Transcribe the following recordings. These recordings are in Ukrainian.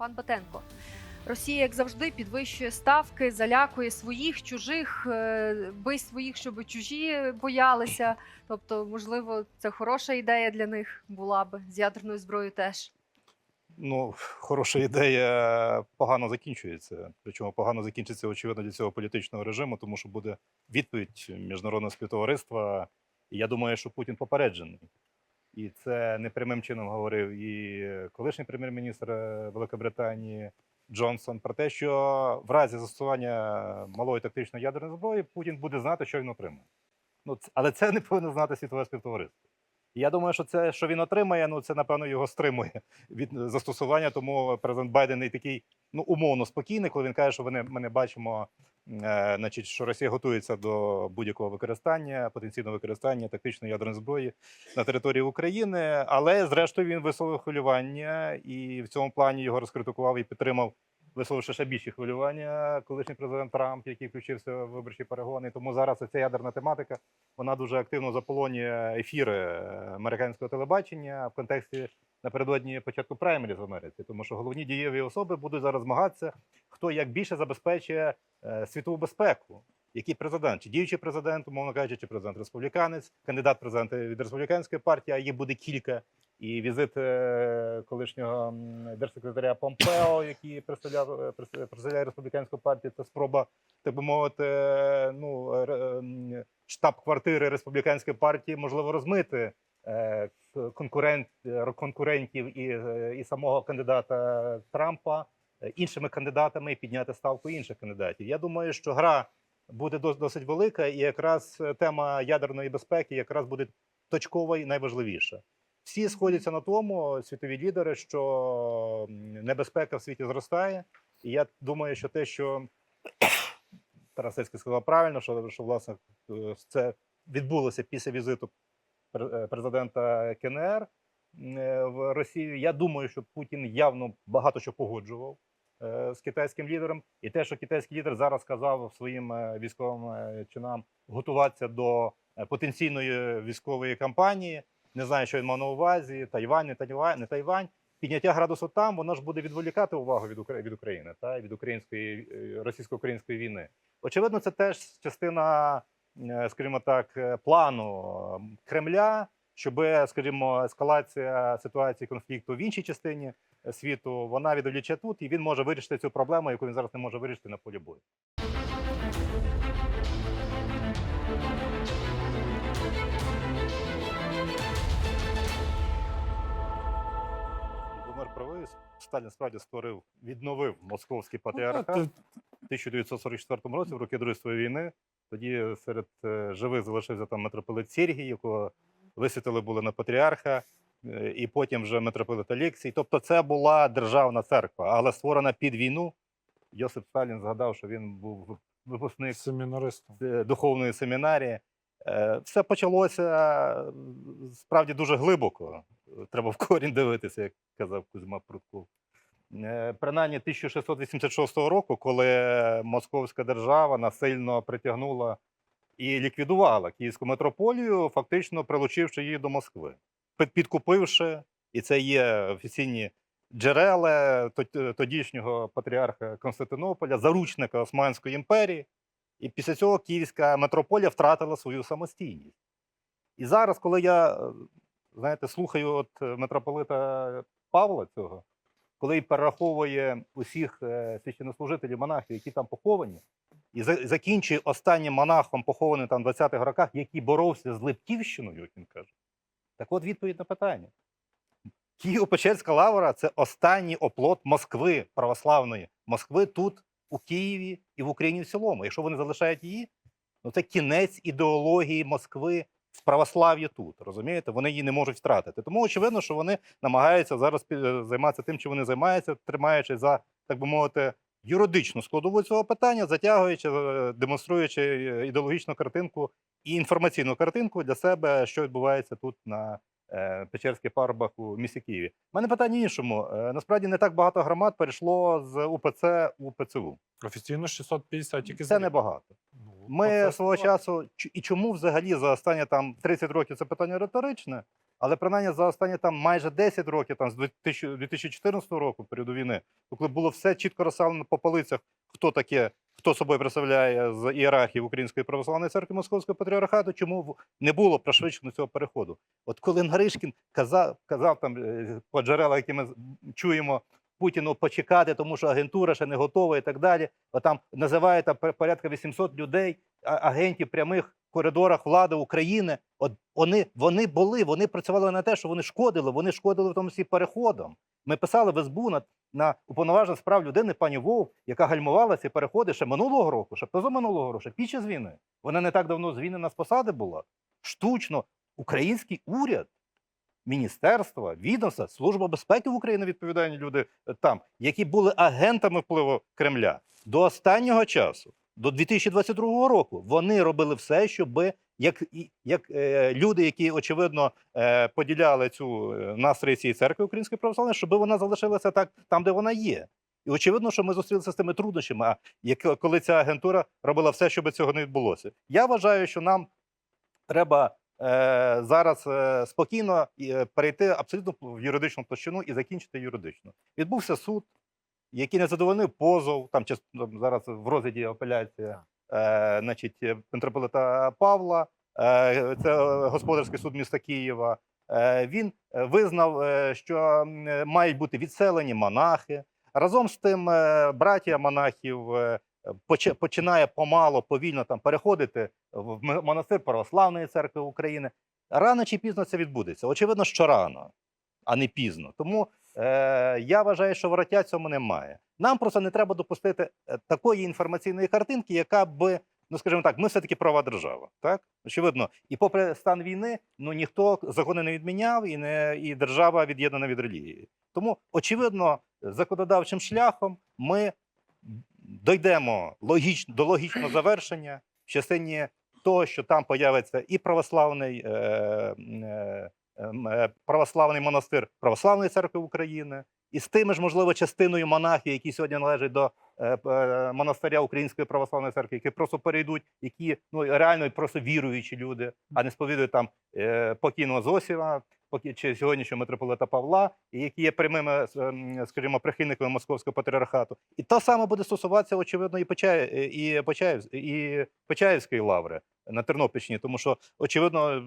Пан Батенко. Росія, як завжди, підвищує ставки, залякує своїх, чужих, е, бий своїх, щоб чужі боялися. Тобто, можливо, це хороша ідея для них була би з ядерною зброєю теж. Ну, хороша ідея погано закінчується. Причому погано закінчиться, очевидно, для цього політичного режиму, тому що буде відповідь міжнародного співтовариства. І я думаю, що Путін попереджений. І це не прямим чином говорив і колишній прем'єр-міністр е, Великобританії Джонсон про те, що в разі застосування малої тактичної ядерної зброї Путін буде знати, що він отримає. Ну, але це не повинно знати світове співтовариство. Я думаю, що це, що він отримає, ну це напевно його стримує від застосування. Тому президент Байден і такий ну умовно спокійний, коли він каже, що вони ми не бачимо, е, значить, що Росія готується до будь-якого використання, потенційного використання тактичної ядерної зброї на території України. Але зрештою він висловив хвилювання, і в цьому плані його розкритикував і підтримав. Висловивши ще більші хвилювання, колишній президент Трамп, який включився в виборчі перегони. Тому зараз ця ядерна тематика вона дуже активно заполонює ефіри е, американського телебачення в контексті напередодні початку праймерів в Америці, тому що головні дієві особи будуть зараз змагатися, хто як більше забезпечує е, світову безпеку. Який президент, чи діючий президент, умовно кажучи, чи президент республіканець, кандидат в президенти від республіканської партії, а їх буде кілька. І візит е, колишнього держсекретаря Помпео, який представляв е, представляє республіканську партію, це спроба, так би мовити, е, ну штаб-квартири республіканської партії можливо розмити конкурент конкурентів і, і самого кандидата Трампа іншими кандидатами і підняти ставку інших кандидатів. Я думаю, що гра буде досить велика, і якраз тема ядерної безпеки якраз буде точкова і найважливіша. Всі сходяться на тому, світові лідери, що небезпека в світі зростає. І я думаю, що те, що Тарасецький сказав правильно, що, що власне е, це відбулося після візиту е, президента КНР е, в Росію. Я думаю, що Путін явно багато що погоджував з китайським лідером, і те, що китайський лідер зараз сказав своїм військовим чинам готуватися до потенційної військової кампанії. Не знаю, що він мав на увазі. Тайвань, не Тайвань, не Тайвань. Підняття градусу там, воно ж буде відволікати увагу від України від України та від української е, російсько-української війни. Очевидно, це теж частина, е, скажімо так, е, плану Кремля, щоб, скажімо, ескалація ситуації конфлікту в іншій частині світу вона відволіче тут, і він може вирішити цю проблему, яку він зараз не може вирішити на полі бою. Правий. Сталін справді створив, відновив московський патріархат. Ну, в 1944 році, в роки Другої світової війни. Тоді серед е, живих залишився там митрополит Сергій, якого висвітили були на патріарха, е, і потім вже митрополит Алексій. Тобто це була державна церква, але створена під війну. Йосип Сталін згадав, що він був випускник семінаристом. е, духовної семінарії. Все почалося справді дуже глибоко. Треба в корінь дивитися, як казав Кузьма Прутков. Е, Принаймні 1686 року, коли Московська держава насильно притягнула і ліквідувала Київську митрополію, фактично прилучивши її до Москви, підкупивши, і це є офіційні джерела тодішнього патріарха Константинополя, заручника Османської імперії. І після цього Київська митрополія втратила свою самостійність. І зараз, коли я е, знаєте, слухаю от е, митрополита Павла цього, коли перераховує усіх е, священнослужителів монахів, які там поховані, і закінчує останнім монахом, похованим там в 20-х роках, який боровся з Липківщиною, як він каже. Так от відповідь на питання. Києво-Печерська лавра це останній оплот Москви православної. Москви тут, у Києві і в Україні в цілому. Якщо вони залишають її, ну це кінець ідеології Москви в православ'ї тут. Розумієте? Вони її не можуть втратити. Тому очевидно, що вони намагаються зараз займатися тим, чим вони займаються, тримаючись за, так би мовити, юридичну складову цього питання, затягуючи, е, демонструючи е, ідеологічну картинку і інформаційну картинку для себе, що відбувається тут на е, Печерських парубах у місті Києві. У мене питання іншому. Е, Насправді не так багато громад перейшло з УПЦ у ПЦУ. Офіційно 650 тільки Це небагато. Ну, Ми це свого складно. часу і чому взагалі за останні там 30 років це питання риторичне, але принаймні за останні там майже 10 років, там з 2000 2014 року, періоду війни, коли було все чітко розставлено по полицях, хто таке, хто собою представляє з ієрархії Української православної церкви Московського патріархату, чому не було пришвидшено цього переходу. От коли Гришкін казав, казав там е, по джерелах, які ми чуємо. Путіну почекати, тому що агентура ще не готова і так далі. От там називають там порядка 800 людей, агентів прямих коридорах влади України. От вони, вони були, вони працювали на те, що вони шкодили, вони шкодили в тому числі переходом. Ми писали в СБУ на, на уповноважених справ людини пані Вовк, яка гальмувала ці переходи ще минулого року, ще позаминулого року, ще під час війни. Вона не так давно звільнена з посади була. Штучно український уряд, міністерства, відомства, служба безпеки в Україні відповідальні люди е, там, які були агентами впливу Кремля до останнього часу, до 2022 року, вони робили все, щоб як, як е, люди, які очевидно е, поділяли цю е, настрої цієї церкви Української православної, щоб вона залишилася так там, де вона є. І очевидно, що ми зустрілися з тими труднощами, а як, коли ця агентура робила все, щоб цього не відбулося. Я вважаю, що нам треба зараз е, спокійно е, перейти абсолютно в юридичну площину і закінчити юридично. Відбувся суд, який не задовольнив позов. Там зараз в розгляді апеляція е, значить, е, митрополита Павла. Е, це е, господарський суд міста Києва. Е, він е, визнав, е, що е, мають бути відселені монахи. Разом з тим, е, братія монахів е, починає помало, повільно там переходити в монастир Православної церкви України. Рано чи пізно це відбудеться. Очевидно, що рано, а не пізно. Тому е, я вважаю, що вороття цьому немає. Нам просто не треба допустити е, такої інформаційної картинки, яка би, ну скажімо так, ми все-таки права держава. Так? Очевидно. І попри стан війни, ну ніхто закони не відміняв, і, не, і держава від'єднана від релігії. Тому, очевидно, законодавчим шляхом ми дійдемо логіч, до логічного завершення в частині того, що там появиться і православний, е, е, е, православний монастир Православної церкви України, і з тими ж, можливо, частиною монахів, які сьогодні належать до е, е, монастиря Української православної церкви, які просто перейдуть, які ну реально просто віруючі люди, а не сповідують там е, покійного Зосіва, чи сьогоднішнього митрополита Павла, які є прямими, ем, скажімо, прихильниками московського патріархату. І те саме буде стосуватися, очевидно, і Почаїв, і Почаїв, і Почаївської лаври на Тернопільщині, тому що очевидно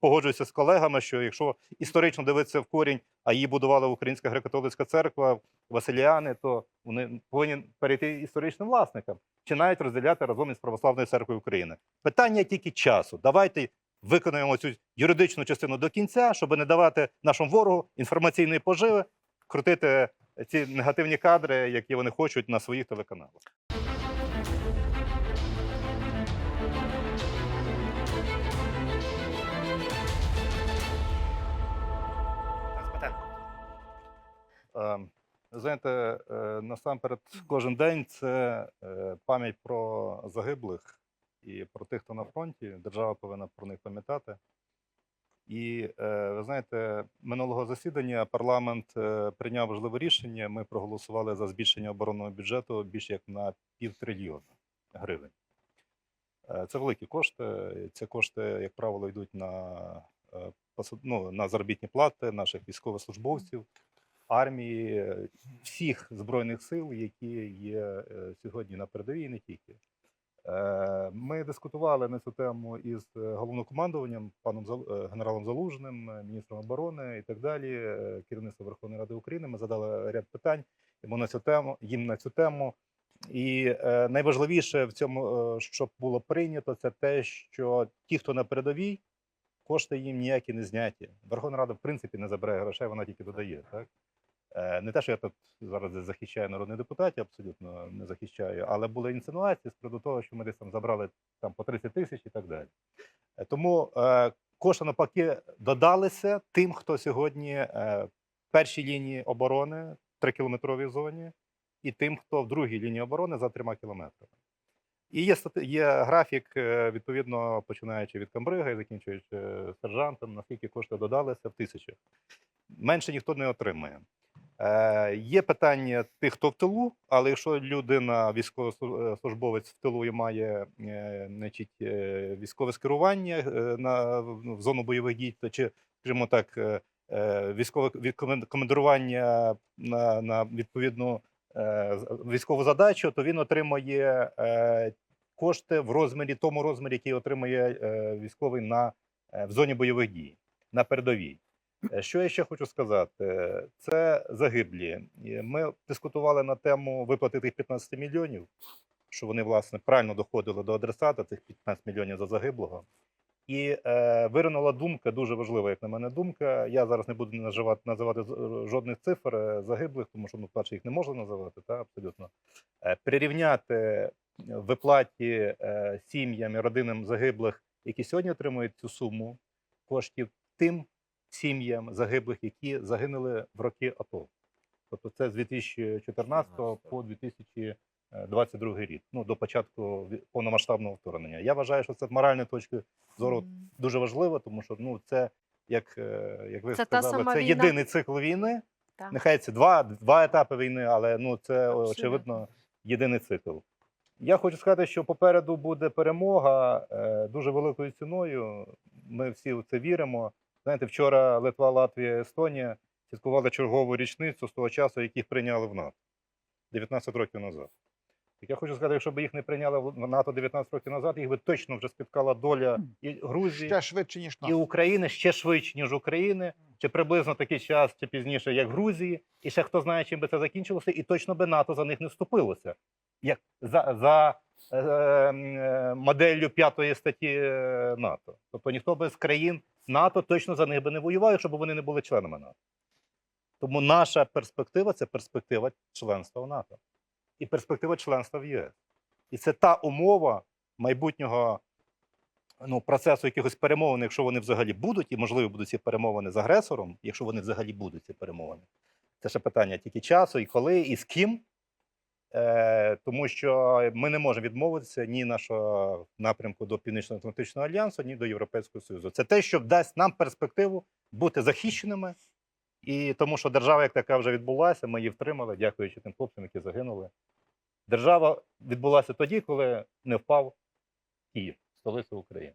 погоджуюся з колегами, що якщо історично дивитися в корінь, а її будувала Українська греко-католицька церква, Василіани, то вони повинні перейти історичним власникам чи навіть розділяти разом із православною церквою України. Питання тільки часу. Давайте виконаємо цю юридичну частину до кінця, щоб не давати нашому ворогу інформаційної поживи, крутити ці негативні кадри, які вони хочуть на своїх телеканалах. Ем, Знаєте, е, насамперед, кожен день це е, пам'ять про загиблих і про тих, хто на фронті. Держава повинна про них пам'ятати. І е, ви знаєте, минулого засідання парламент е, прийняв важливе рішення. Ми проголосували за збільшення оборонного бюджету більше як на півтрильйона гривень. Е, Це великі кошти. Ці кошти, як правило, йдуть на, ну, на заробітні плати наших військовослужбовців, армії, всіх збройних сил, які є сьогодні на передовій, і не тільки. Е, Ми дискутували на цю тему із е, головнокомандуванням, паном е, генералом Залужним, міністром оборони і так далі, керівництвом Верховної Ради України. Ми задали ряд питань йому на цю тему, їм на цю тему. І найважливіше в цьому, що було прийнято, це те, що ті, хто на передовій, кошти їм ніякі не зняті. Верховна Рада, в принципі, не забирає грошей, вона тільки додає. Так? Е, Не те, що я тут зараз захищаю народних депутатів, абсолютно не захищаю, але були інсинуації з приводу того, що ми десь там забрали там по 30 тисяч і так далі. Е, Тому е, кошти навпаки додалися тим, хто сьогодні в першій лінії оборони, трикілометровій зоні, і тим, хто в другій лінії оборони за трьома кілометрами. І є є графік, відповідно, починаючи від камбрига і закінчуючи сержантом, наскільки кошти додалися в тисячах. Менше ніхто не отримує. Е, є питання тих, хто в тилу, але якщо людина, військовослужбовець в тилу і має е, значить, е, військове скерування на, в зону бойових дій, то чи, скажімо так, військове командирування на, на відповідну військову задачу, то він отримує кошти в розмірі, тому розмірі, який отримує військовий на, в зоні бойових дій, на передовій. Е, Що я ще хочу сказати? Е, Це загиблі. Ми дискутували на тему виплати тих 15 мільйонів, що вони, власне, правильно доходили до адресата цих 15 мільйонів за загиблого. І е, виринула думка, дуже важлива, як на мене, думка. Я зараз не буду називати, називати з- жодних цифр е, загиблих, тому що ну, перше їх не можна називати, та абсолютно. Е, прирівняти виплаті е, сім'ям і родинам загиблих, які сьогодні отримують цю суму коштів, тим сім'ям загиблих, які загинули в роки АТО. Тобто це з 2014 по 2022 рік, ну до початку повномасштабного вторгнення. Я вважаю, що це з моральної точки зору М. дуже важливо, тому що ну це як, е, як ви Це сказали, це війна. єдиний цикл війни. Так. Нехай це два, два етапи війни, але ну це Абсолютно. очевидно єдиний цикл. Я хочу сказати, що попереду буде перемога е, дуже великою ціною. Ми всі в це віримо. Знаєте, вчора Литва, Латвія, Естонія святкували чергову річницю з того часу, яких прийняли в НАТО 19 років назад. Так я хочу сказати, якщо б їх не прийняли в НАТО 19 років назад, їх би точно вже спіткала доля і Грузії, Ще швидше, ніж і. України ще швидше, ніж України, чи приблизно такий час, чи пізніше, як Грузії, і ще хто знає, чим би це закінчилося, і точно би НАТО за них не вступилося. Як за, за е, е, моделлю п'ятої статті е, НАТО. Тобто ніхто би з країн НАТО точно за них би не воював, якщо б вони не були членами НАТО. Тому наша перспектива це перспектива членства в НАТО і перспектива членства в ЄС. І це та умова майбутнього ну, процесу якихось перемовин, якщо вони взагалі будуть, і можливо будуть ці перемовини з агресором, якщо вони взагалі будуть ці перемовини. Це ще питання тільки часу, і коли, і з ким. Е, тому що ми не можемо відмовитися ні нашого напрямку до Північно-Атлантичного альянсу, ні до Європейського Союзу. Це те, що дасть нам перспективу бути захищеними, і тому що держава, як така вже відбулася, ми її втримали, дякуючи тим хлопцям, які загинули. Держава відбулася тоді, коли не впав Київ, столиця України.